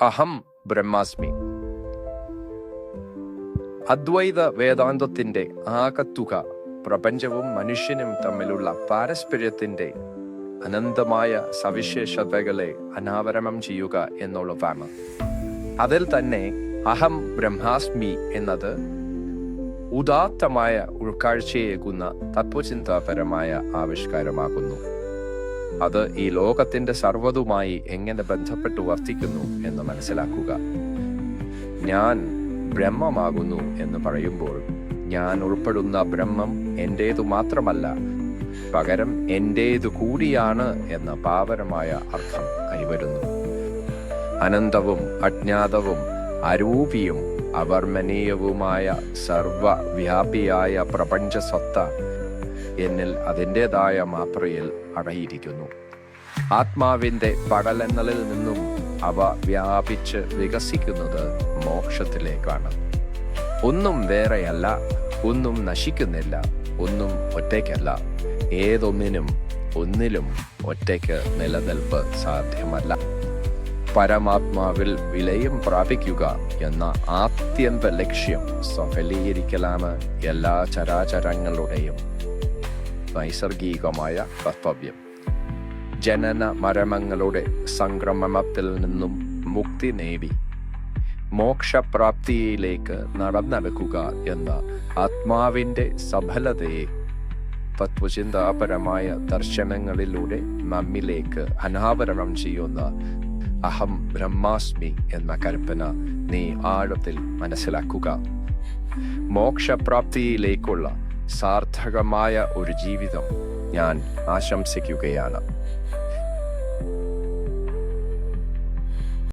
അഹം ബ്രഹ്മാസ്മി. അദ്വൈത വേദാന്തത്തിന്റെ ആകത്തുക പ്രപഞ്ചവും മനുഷ്യനും തമ്മിലുള്ള പാരസ്പര്യത്തിന്റെ അനന്തമായ സവിശേഷതകളെ അനാവരണം ചെയ്യുക എന്നുള്ളതാണ്. അതിൽ തന്നെ അഹം ബ്രഹ്മാസ്മി എന്നത് ഉദാത്തമായ ഉൾക്കാഴ്ചയേകുന്ന തത്വചിന്താപരമായ ആവിഷ്കാരമാകുന്നു. അത് ഈ ലോകത്തിന്റെ സർവതുമായി എങ്ങനെ ബന്ധപ്പെട്ട് വർത്തിക്കുന്നു എന്ന് മനസ്സിലാക്കുക. ഞാൻ ബ്രഹ്മമാകുന്നു എന്ന് പറയുമ്പോൾ ഞാൻ ഉൾപ്പെടുന്ന ബ്രഹ്മം എന്റേതു മാത്രമല്ല പകരം എന്റേതു കൂടിയാണ് എന്ന പാവരമായ അർത്ഥം കൈവരുന്നു അനന്തവും അജ്ഞാതവും അരൂപിയും അവർമനീയവുമായ സർവവ്യാപിയായ പ്രപഞ്ച സത്ത എന്നിൽ അതിന്റെതായ മാത്രയിൽ അടയിരിക്കുന്നു ആത്മാവിന്റെ പടലങ്ങളിൽ നിന്നും അവ വ്യാപിച്ച് വികസിക്കുന്നത് മോക്ഷത്തിലേക്കാണ്. ഒന്നും വേറെയല്ല ഒന്നും നശിക്കുന്നില്ല ഒന്നും ഒറ്റയ്ക്കല്ല. ഏതൊന്നിനും ഒന്നിലും ഒറ്റയ്ക്ക് നിലനിൽപ്പ് സാധ്യമല്ല. പരമാത്മാവിൽ വിലയും പ്രാപിക്കുക എന്ന ആത്യന്ത ലക്ഷ്യം സഫലീകരിക്കലാണ് എല്ലാ ചരാചരങ്ങളുടെയും നൈസർഗികമായ കർത്തവ്യം. ജനന മരമങ്ങളുടെ സംക്രമണത്തിൽ നിന്നും മുക്തി നേടി. മോക്ഷപ്രാപ്തിയിലേക്ക് നടന്നെടുക്കുക എന്ന ആത്മാവിന്റെ സഫലതയെ തത്വചിന്താപരമായ ദർശനങ്ങളിലൂടെ നമ്മിലേക്ക് അനാവരണം ചെയ്യുന്ന അഹം ബ്രഹ്മാസ്മി എന്ന കൽപ്പന നീ ആഴത്തിൽ മനസ്സിലാക്കുക. മോക്ഷപ്രാപ്തിയിലേക്കുള്ള സാർത്ഥകമായ ഒരു ജീവിതം ഞാൻ ആശംസിക്കുകയാണ്.